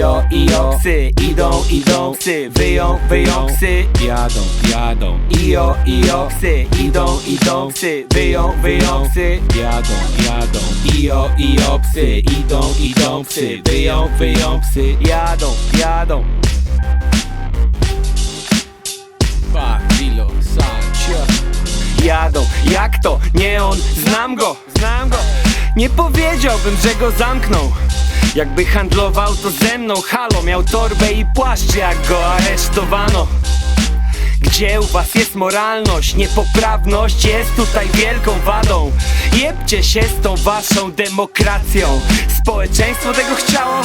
Ijo, ijo, psy, idą, idą psy, wyją, wyją psy. Jadą, jadą, Ijo, ijo, psy, idą, idą psy, wyją, wyją psy. jadą, jadą. Ijo, ijo, psy, idą, idą psy, wyją, wyją psy. Jadą, jadą. Barilo, Sancho Jadą, jak to? Nie on, znam go, znam go. Nie powiedziałbym, że go zamknął Jakby handlował to ze mną, halo. Miał torbę i płaszcz, jak go aresztowano. Gdzie u was jest moralność? Niepoprawność jest tutaj wielką wadą. Jebcie się z tą waszą demokracją. Społeczeństwo tego chciało?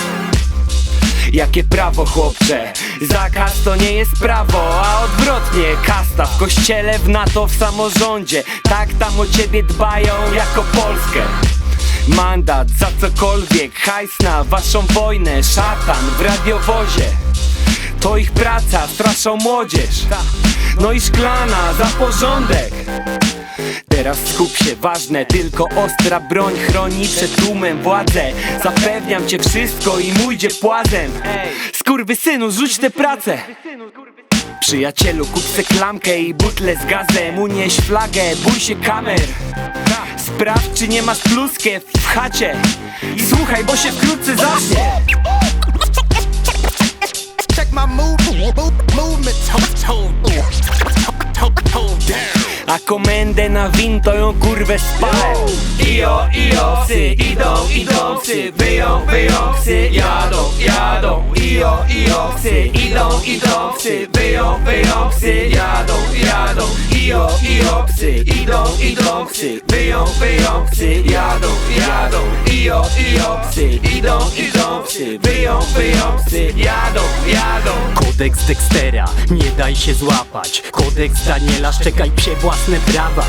Jakie prawo chłopcze? Zakaz to nie jest prawo, a odwrotnie. Kasta w kościele, w NATO, w samorządzie. Tak tam o ciebie dbają jako Polskę Mandat za cokolwiek, hajs na waszą wojnę Szatan w radiowozie. To ich praca, straszą młodzież. No i szklana za porządek. Teraz skup się, ważne, tylko ostra broń chroni przed tłumem władzę Zapewniam cię wszystko i mójdzie płazem. Skurwy synu, rzuć tę pracę Przyjacielu, kup se klamkę i butlę z gazem Unieś flagę, bój się kamer Sprawdź, czy nie masz pluskę w chacie słuchaj, bo się wkrótce zacznie Check my. A komendę na win to ją kurwę spalę. Ijo, ijo, psy, idą, idą psy. Wyją, wyją psy, jadą, jadą. Ijo, ijo, psy, idą, idą psy. Wyją, wyją psy, jadą, jadą. Ijo, ijo, psy, idą, idą psy. Wyją, wyją psy, jadą, jadą. Ijo, ijo, psy, idą, idą psy. Wyją, wyją psy, jadą, jadą. Kodeks Dextera, nie daj się złapać. Kodeks Daniela, szczekaj psie własne prawa.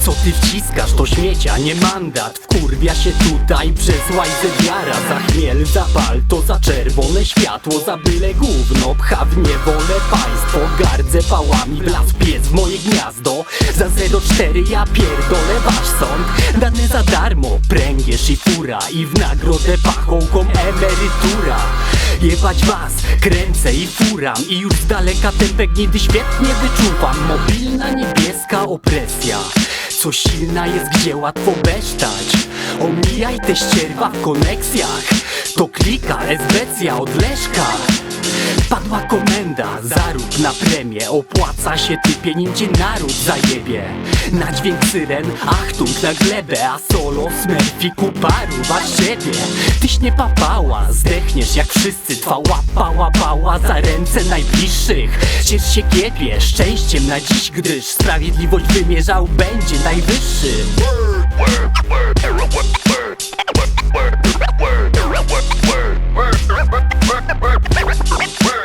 Co ty wciskasz, to śmiecia, nie mandat. Wkurwia się tutaj przez łajzę wiara. Za chmiel, za pal, to za czerwone światło Za byle gówno, pcha w niewolę państwo. Gardzę pałami, wlazł pies w moje gniazdo. Za 0,4 ja pierdolę wasz sąd. Dane za darmo, pręgierz i fura. I w nagrodę pachołką emerytura Jebać was, kręcę i furam I już z daleka ten nigdy świetnie wyczuwam. Mobilna niebieska opresja. Co silna jest, gdzie łatwo besztać. Omijaj te ścierwa w koneksjach. To klika, esbecja od Leszka. Padła komenda, zarób na premię. Opłaca się typie, nim cię naród zajebie. Na dźwięk syren, achtung na glebę A solo smerfiku paru wasz siebie. Tyś nie papała, jak wszyscy Twa łapa łapała za ręce najbliższych. Ciesz się kiepie, szczęściem na dziś gdyż Sprawiedliwość wymierzał będzie najwyższy.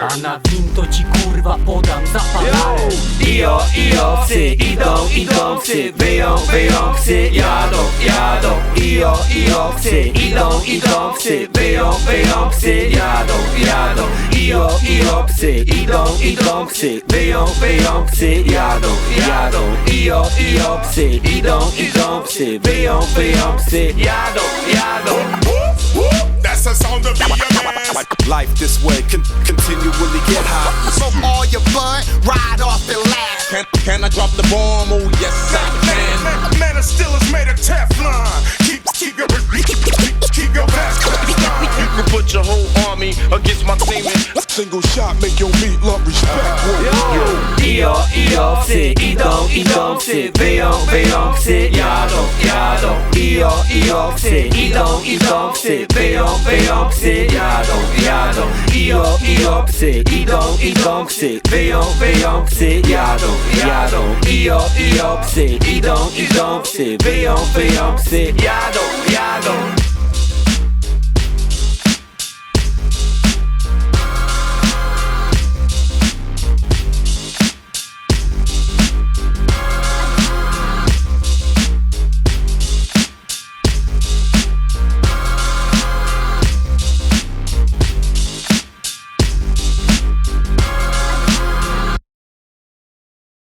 A na win to ci kurwa podam zapalałem Ijo, ijo, psy, idą, idą psy Wyją, wyją psy, jadą, jadą Ijo, ijo, psy, idą, idą psy Wyją, wyją psy, jadą, jadą Ijo, ijo, psy, idą, idą psy Wyją, wyją psy, jadą, jadą Ijo, ijo, psy, idą, idą psy Wyją, wyją psy, jadą, jadą That's a sound of BMS. Life this way can continually get high. Smoke all your bud, ride off and laugh. Can, can I drop the bomb? Oh yes I can. Man, man of steel is made of Teflon. Keep, keep your, keep, keep your best. You can put your whole army against my team. Single shot make your meat love respect. Ijo, ijo, psy, idą, idą psy Wyją, wyją psy, jadą, jadą Ijo, ijo, psy, idą, idą psy Wyją, wyją psy, jadą, jadą Ijo, ijo, psy, idą, idą psy Wyją, wyją psy, jadą, jadą psy, idą, idą psy Wyją, wyją psy, jadą, jadą